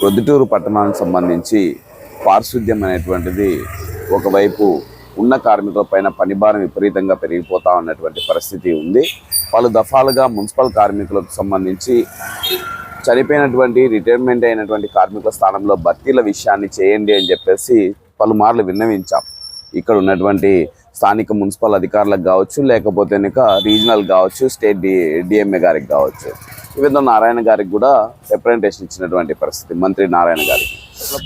ప్రొద్దుటూరు పట్టణానికి సంబంధించి పారిశుద్ధ్యం అనేటువంటిది ఒకవైపు ఉన్న కార్మికుల పైన పనిభారం విపరీతంగా పెరిగిపోతా ఉన్నటువంటి పరిస్థితి ఉంది. పలు దఫాలుగా మున్సిపల్ కార్మికులకు సంబంధించి చనిపోయినటువంటి రిటైర్మెంట్ అయినటువంటి కార్మికుల స్థానంలో భర్తీల విషయాన్ని చేయండి అని చెప్పేసి పలుమార్లు విన్నవించాం. ఇక్కడ ఉన్నటువంటి స్థానిక మున్సిపల్ అధికారులకు కావచ్చు లేకపోతే కనుక రీజనల్ కావచ్చు స్టేట్ డి డిఎంఏ గారికి కావచ్చు. ఈ నారాయణ గారికి కూడా రిప్రజెంటేషన్ ఇచ్చినటువంటి పరిస్థితి. మంత్రి నారాయణ గారికి.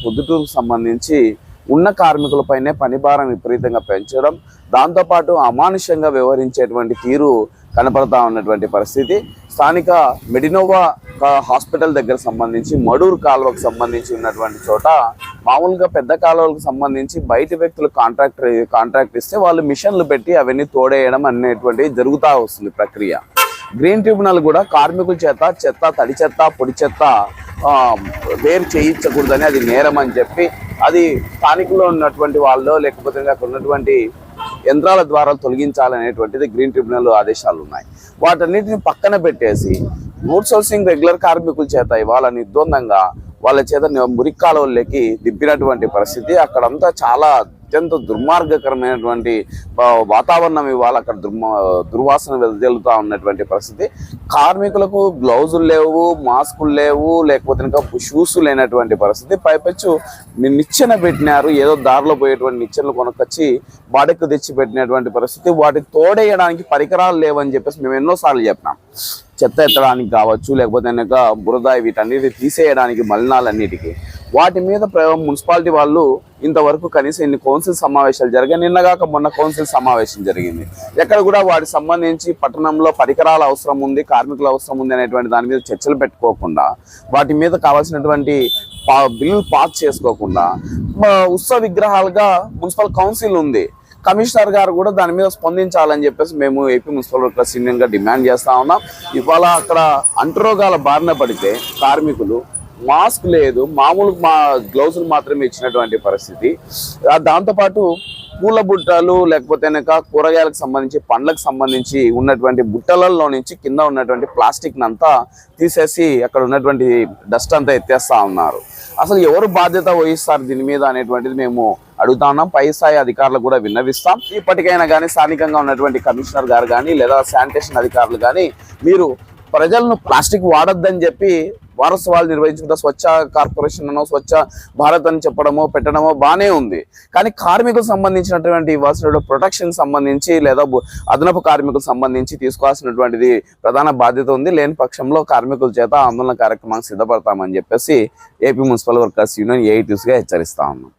పొద్దుటూరుకు సంబంధించి ఉన్న కార్మికులపైనే పనిభారం విపరీతంగా పెంచడం దాంతోపాటు అమానుషంగా వ్యవహరించేటువంటి తీరు కనపడతా ఉన్నటువంటి పరిస్థితి. స్థానిక మెడినోవా కా- హాస్పిటల్ దగ్గర సంబంధించి మడూరు కాలువకు సంబంధించి ఉన్నటువంటి చోట మామూలుగా పెద్ద కాలువలకు సంబంధించి బయట వ్యక్తులు కాంట్రాక్ట్ కాంట్రాక్ట్ ఇస్తే వాళ్ళు మిషన్లు పెట్టి అవన్నీ తోడేయడం అనేటువంటివి జరుగుతూ వస్తుంది ప్రక్రియ. గ్రీన్ ట్రిబ్యునల్ కూడా కార్మికుల చేత చెత్త తడి చెత్త పొడి చెత్త వేరు చేయించకూడదని అది నేరం అని చెప్పి అది స్థానికుల్లో ఉన్నటువంటి వాళ్ళు లేకపోతే అక్కడ ఉన్నటువంటి యంత్రాల ద్వారా తొలగించాలనేటువంటిది గ్రీన్ ట్రిబ్యునల్ ఆదేశాలు ఉన్నాయి. వాటన్నిటిని పక్కన పెట్టేసి అవుట్సోర్సింగ్ రెగ్యులర్ కార్మికుల చేత ఇవాళ నిర్ద్వందంగా వాళ్ళ చేత మురికి కాలువల్లోకి దిప్పినటువంటి పరిస్థితి. అక్కడంతా చాలా అత్యంత దుర్మార్గకరమైనటువంటి వాతావరణం ఇవాళ అక్కడ దుర్మ దుర్వాసన వెదజల్లుతా ఉన్నటువంటి పరిస్థితి. కార్మికులకు గ్లౌజులు లేవు మాస్కులు లేవు లేకపోతే ఇంకా షూస్ లేనటువంటి పరిస్థితి. పైపెచ్చు నిచ్చెన పెట్టినారు. ఏదో దారిలో పోయేటువంటి నిచ్చెనలు కొనుక్కొచ్చి బాడెక్కు తెచ్చి పెట్టినటువంటి పరిస్థితి. వాటి తోడేయడానికి పరికరాలు లేవని చెప్పేసి మేము ఎన్నోసార్లు చెప్పినాం. చెత్త ఎత్తడానికి కావచ్చు లేకపోతే కనుక బురద వీటన్నిటి తీసేయడానికి మలినాలన్నిటికీ. వాటి మీద ప్ర- మున్సిపాలిటీ వాళ్ళు ఇంతవరకు కనీసం ఇన్ని కౌన్సిల్ సమావేశాలు జరిగాయి నిన్నగాక మొన్న కౌన్సిల్ సమావేశం జరిగింది. ఎక్కడ కూడా వాటికి సంబంధించి పట్టణంలో పరికరాల అవసరం ఉంది కార్మికుల అవసరం ఉంది అనేటువంటి దాని మీద చర్చలు పెట్టుకోకుండా వాటి మీద కావాల్సినటువంటి పా- బిల్లు పాస్ చేసుకోకుండా ఉత్సవ విగ్రహాలుగా మున్సిపల్ కౌన్సిల్ ఉంది. కమిషనర్ గారు కూడా దాని మీద స్పందించాలని చెప్పేసి మేము ఏపీ మున్సిపల్ వర్కర్స్ యూనియన్గా డిమాండ్ చేస్తా ఉన్నాం. ఇవాళ అక్కడ అంటురోగాల బారిన పడితే కార్మికులు మాస్క్ లేదు మామూలు మా గ్లౌజులు మాత్రమే ఇచ్చినటువంటి పరిస్థితి. దాంతోపాటు పూల బుట్టలు లేకపోతే కనుక కూరగాయలకు సంబంధించి పండ్లకు సంబంధించి ఉన్నటువంటి బుట్టలలో నుంచి కింద ఉన్నటువంటి ప్లాస్టిక్ని అంతా తీసేసి అక్కడ ఉన్నటువంటి డస్ట్ అంతా ఎత్తేస్తా ఉన్నారు. అసలు ఎవరు బాధ్యత వహిస్తారు దీని మీద అనేటువంటిది మేము అడుగుతా. ఉన్నాం పై స్థాయి అధికారులకు కూడా విన్నవిస్తాం. ఇప్పటికైనా కానీ స్థానికంగా ఉన్నటువంటి కమిషనర్ గారు కానీ లేదా శానిటేషన్ అధికారులు కానీ మీరు ప్రజలను ప్లాస్టిక్ వాడొద్దని చెప్పి వారోత్సవాలు నిర్వహించుకుంటా స్వచ్ఛ కార్పొరేషన్ అనో స్వచ్ఛ భారత్ అని చెప్పడమో పెట్టడమో బాగానే ఉంది. కానీ కార్మికులకు సంబంధించినటువంటి ఇవ్వాల్సినటువంటి ప్రొటెక్షన్ సంబంధించి లేదా అదనపు కార్మికులకు సంబంధించి తీసుకోవాల్సినటువంటిది ప్రధాన బాధ్యత ఉంది. లేని పక్షంలో కార్మికుల చేత ఆందోళన కార్యక్రమానికి సిద్ధపడతామని చెప్పేసి ఏపీ మున్సిపల్ వర్కర్స్ యూనియన్ ఏఐటీస్గా హెచ్చరిస్తా ఉన్నాం.